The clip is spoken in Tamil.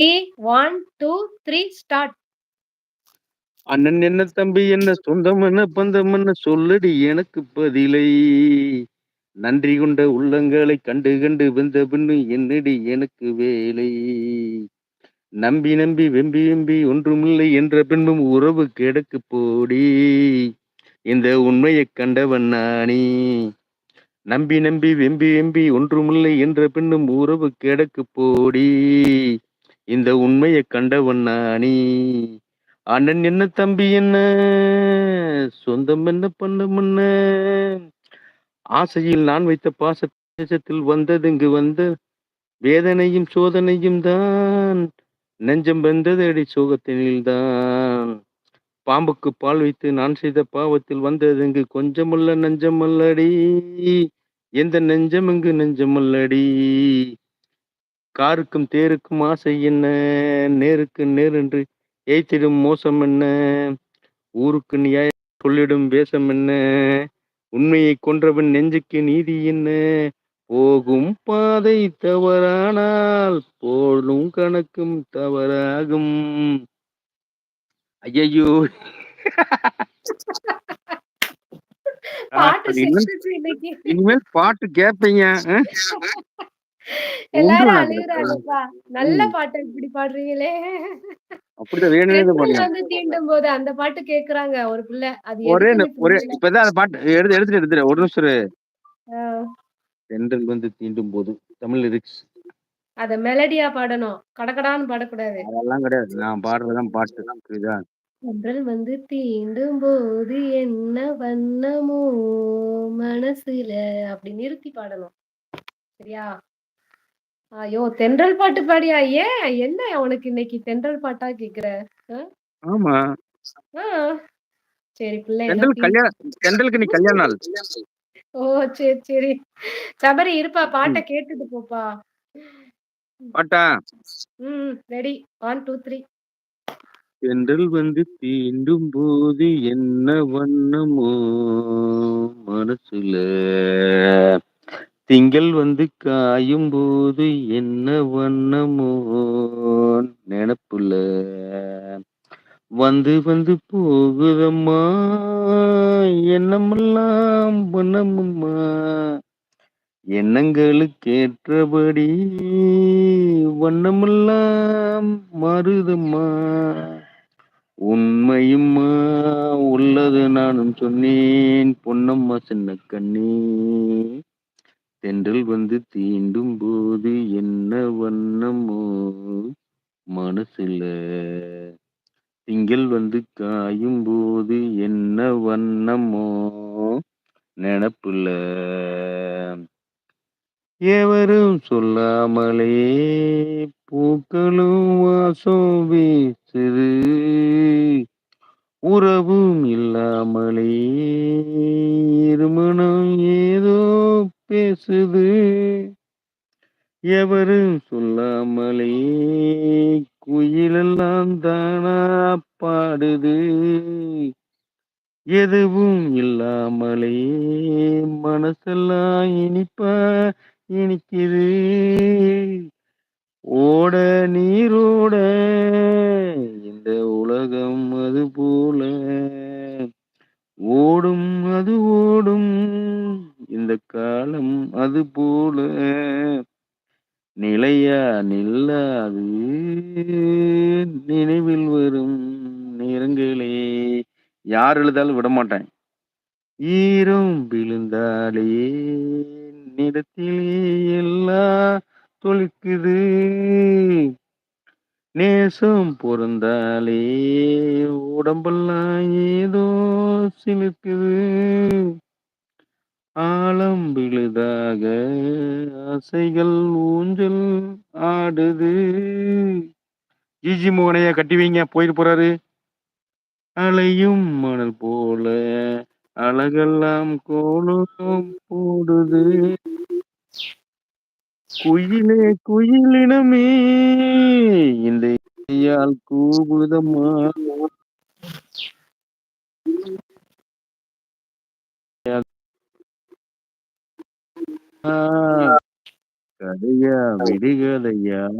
1, 2, 3 ஸ்டார்ட். அண்ணன் என்ன தம்பி என்ன சொந்தம் என்ன பந்தம் என்ன சொல்லடி எனக்கு பதிலை. நன்றி கொண்ட உள்ளங்களை கண்டு கண்டு வந்த பின்னு என்னடி எனக்கு வேலை. நம்பி நம்பி வெம்பி வெம்பி ஒன்றுமில்லை என்ற பின்பும் உறவு கிடக்கு போடி. இந்த உண்மையை கண்டவன் நானே. நம்பி நம்பி வெம்பி வெம்பி ஒன்றுமில்லை என்ற பின்னும் உறவு கிடக்கு போடி. இந்த உண்மையை கண்டவன் நானே. அண்ணன் என்ன தம்பி என்ன? சொந்தம் என்ன பண்ணம் என்ன? ஆசையில் நான் வைத்த பாச தேசத்தில் வந்ததுங்கு வந்த வேதனையும் சோதனையும் தான். நெஞ்சம் வெந்ததடி சோகத்தினில் தான் பாம்புக்கு பால் வைத்து நான் செய்த பாவத்தில் வந்ததுங்கு கொஞ்சமல்ல நெஞ்சமல்லடி. எந்த நெஞ்சம் இங்கு நெஞ்சமல்லடி. காருக்கும் தேருக்கும் ஆசை என்ன? நேருக்கு நேர் என்று ஏய்த்திடும் மோசம் என்ன? ஊருக்கு நியாயம் சொல்லிடும் வேஷம் என்ன? உண்மையை கொன்றவன் நெஞ்சுக்கு நீதி என்ன? போகும் பாதை தவறானால் போடும் கணக்கும் தவறாகும். ஐயையோ. இனிமேல் பாட்டு கேட்பீங்க? எல்லாரும் அழுகுறாங்கப்பா. நல்ல. பாட்டு இப்படி பாடுறீங்களே. அப்படிதான் வேணும்னே தான் தீண்டும் போது அந்த பாட்டு கேக்குறாங்க ஒரு பிள்ளை. அது ஒரே ஒரே புரியல. இப்பதான் அந்த பாட்டு எடுத்து எடுத்துட்டு எடுத்துட்டு ஒரு நிமிஷம். தென்றல் வந்து தீண்டும் போது தமிழ் லிரிக்ஸ் அத மெலடியா பாடணும். கடகடான்னு பாடக்கூடாது. அதெல்லாம் கிடையாது நான் பாடுறதுதான் பாட்டு புரியுதா தென்றல் வந்து தீண்டும் போது என்ன வண்ணமோ மனசுல அப்படி நிறுத்தி பாடணும். சரியா? ஐயோ! தென்றல் பாட்டு பாடியா? ஏன்? என்ன உனக்கு இன்னைக்கு தென்றல் பாட்டா கேக்குற? ஆமா. சரி பிள்ளை தென்றலுக்கு நீ கல்யாண நாள் ஓ! சரி, சரி. சபரி இருப்பா பாட்ட. கேட்டுட்டு போப்பா. பாட்டா ம். ரெடி. 1, 2, 3 தென்றல் வந்து தீண்டும் போது என்ன வண்ணமோ மனசுல திங்கள் வந்து காயும் போது என்ன வண்ணமோ நினப்புல. வந்து வந்து போகுதம்மா எண்ணமெல்லாம் வண்ணமம்மா. எண்ணங்களுக்கேற்றபடி வண்ணமெல்லாம் மாறுதம்மா. உண்மையும்மா உள்ளது நானும் சொன்னேன் பொன்னம்மா சின்ன கண்ணே. தென்றல் வந்து தீண்டும் போது என்ன வண்ணமோ மனசுல. திங்கள் வந்து காயும் போது என்ன வண்ணமோ நினப்புல. எவரும் சொல்லாமலே பூக்களும் வாசம் வீசுது. உறவும் எவரும் சொல்லாமலே குயிலெல்லாம் தானா பாடுது. எதுவும் இல்லாமலே மனசெல்லாம் இனிப்பா இனிக்குது. ஓட நீரோட இந்த உலகம் அது போல. ஓடும் அது ஓடும் இந்த காலம் அது போல. நிலையா நில்லாது. நினைவில் வரும் நேரங்களே யார் எழுதாலும் விட மாட்டேன். ஈரம் விழுந்தாலே. நிறத்திலே எல்லாம் தொழிக்குது. நேசம் பொருந்தாலே. உடம்பெல்லாம் ஏதோ சிலிர்க்குது ஆழம் விழுதாக ஆசைகள் ஊஞ்சல் ஆடுது. ஜிஜி மோகனைய கட்டி வைங்க போயிட்டு போறாரு. அலையும் மணல் போல அழகெல்லாம் கோலம் போடுது. குயிலே குயிலினமே இந்த இசையால் Kadıya, Vidigalaya.